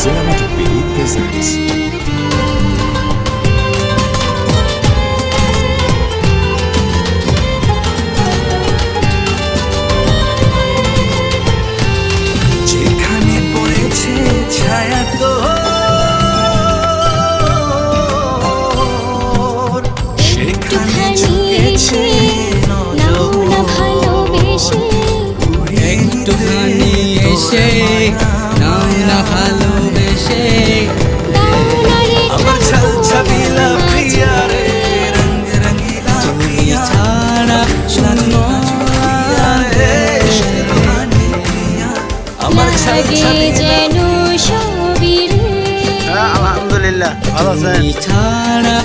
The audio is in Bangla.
Cinematic যেখানে পড়েছে ছায়া তো সেখানে না ভালো আমার যেন হ্যাঁ, আলহামদুলিল্লাহ ভালো আছেন? ছাড়া